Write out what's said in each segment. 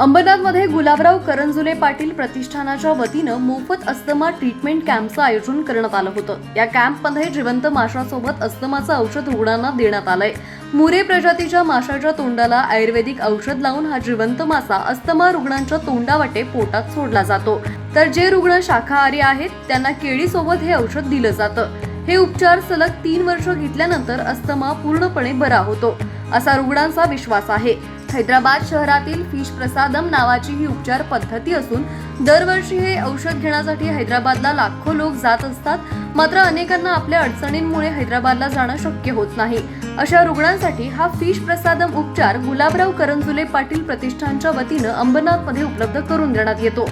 अंबरनाथमध्ये गुलाबराव करंजुले पाटील प्रतिष्ठानाच्या वतीनं मोफत अस्थमा ट्रीटमेंट कॅम्पचं आयोजन करण्यात आलं होतं. या कॅम्पमध्ये जिवंत माशासोबत अस्थमाचं औषध रुग्णांना देण्यात आलंय. मुरे प्रजातीच्या माशाच्या तोंडाला आयुर्वेदिक औषध लावून हा जिवंत मासा अस्थमा रुग्णांच्या तोंडावाटे पोटात सोडला जातो. तर जे रुग्ण शाकाहारी आहेत त्यांना केळीसोबत हे औषध दिलं जातं. हे उपचार सलग तीन वर्ष घेतल्यानंतर अस्थमा पूर्णपणे बरा होतो असा रुग्णांचा विश्वास आहे. हैदराबाद शहरातील फिश प्रसादम नावाची ही उपचार पद्धती असून दरवर्षी हे औषध घेण्यासाठी हैदराबादला लाखो लोक जात असतात. मात्र अनेकांना आपल्या अडचणींमुळे हैदराबादला जाणं शक्य होत नाही. अशा रुग्णांसाठी हा फिश प्रसादम उपचार गुलाबराव करंजुले पाटील प्रतिष्ठानच्या वतीनं अंबरनाथमध्ये उपलब्ध करून देण्यात येतो.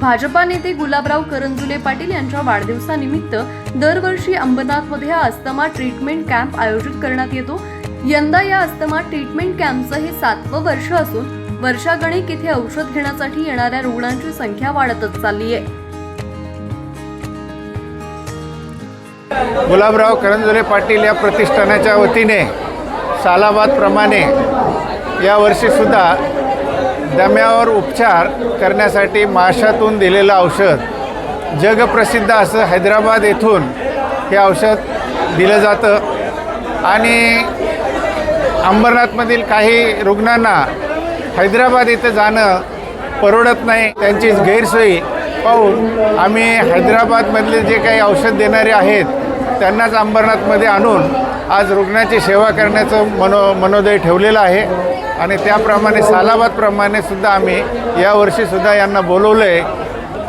भाजपा नेते गुलाबराव करंजुले पाटील यांच्या वाढदिवसानिमित्त दरवर्षी अंबरनाथमध्ये हा अस्थमा ट्रीटमेंट कॅम्प आयोजित करण्यात येतो. यंदा या अस्थमा ट्रीटमेंट कॅम्पचं हे सातवं वर्ष असून वर्षागणिक इथे औषध घेण्यासाठी येणाऱ्या रुग्णांची संख्या वाढतच चालली आहे गुलाबराव करंजुले पाटील या प्रतिष्ठानाच्या वतीने सालाबादप्रमाणे यावर्षीसुद्धा दम्यावर उपचार करण्यासाठी माशातून दिलेलं औषध जगप्रसिद्ध असं हैदराबाद येथून हे औषध दिलं जातं. आणि अंबरनाथमधील काही रुग्णांना हैदराबाद इथं जाणं परवडत नाही. त्यांची गैरसोयी पाहून आम्ही हैदराबादमधले जे काही औषध देणारे आहेत त्यांनाच अंबरनाथमध्ये आणून आज रुग्णाची सेवा करण्याचं मनो मनोदय ठेवलेलं आहे. आणि त्याप्रमाणे सालाबादप्रमाणे सुद्धा आम्ही यावर्षीसुद्धा यांना बोलवलं आहे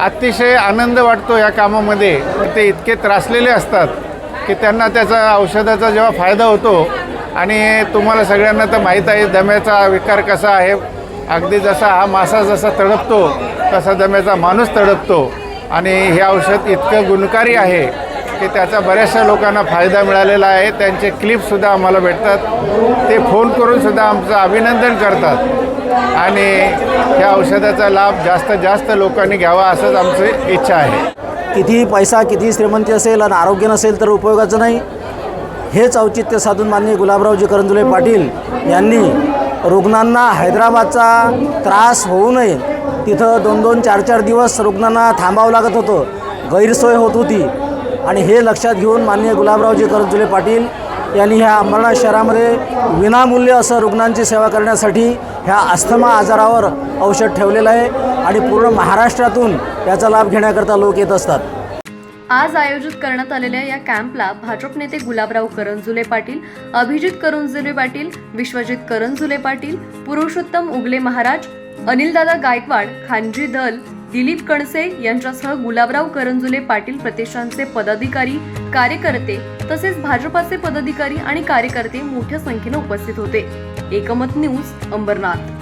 अतिशय आनंद वाटतो या कामामध्ये. ते इतके त्रासलेले असतात की त्यांना त्याचा औषधाचा जेव्हा फायदा होतो आणि तुम्हाला सगळ्यांना तर माहीत आहे दम्याचा विकार कसा आहे. अगदी जसा हा मासा जसा तडपतो तसा दम्याचा माणूस तडपतो. आणि हे औषध इतकं गुणकारी आहे की त्याचा बऱ्याचशा लोकांना फायदा मिळालेला आहे. त्यांचे क्लिपसुद्धा आम्हाला भेटतात. ते फोन करूनसुद्धा आमचं अभिनंदन करतात. आणि ह्या औषधाचा लाभ जास्तीत जास्त लोकांनी घ्यावा असंच आमची इच्छा आहे. कितीही पैसा कितीही श्रीमंती असेल आणि आरोग्य नसेल तर उपयोगाचं नाही. हेच औचित्य साधून माननीय गुलाबरावजी करंजुले पाटील यांनी रुग्णांना हैदराबादचा त्रास होऊ नये. तिथं दोन दोन चार चार दिवस रुग्णांना थांबावं लागत होतं. गैरसोय होत होती. आणि हे लक्षात घेऊन माननीय गुलाबरावजी करंजुले पाटील यांनी ह्या अंबरनाथ शहरामध्ये विनामूल्य असं रुग्णांची सेवा करण्यासाठी ह्या अस्थमा आजारावर औषध ठेवलेलं आहे. आणि पूर्ण महाराष्ट्रातून याचा लाभ घेण्याकरता लोक येत असतात. आज आयोजित करण्यात आलेल्या या कॅम्पला भाजप नेते गुलाबराव करंजुले पाटील अभिजित करंजुले पाटील विश्वजित करंजुले पाटील पुरुषोत्तम उगले महाराज अनिलदादा गायकवाड खानजी दल दिलीप कणसे यांच्यासह गुलाबराव करंजुले पाटील प्रतिष्ठानचे पदाधिकारी कार्यकर्ते तसेच भाजपाचे पदाधिकारी आणि कार्यकर्ते मोठ्या संख्येने उपस्थित होते. एकमत न्यूज अंबरनाथ.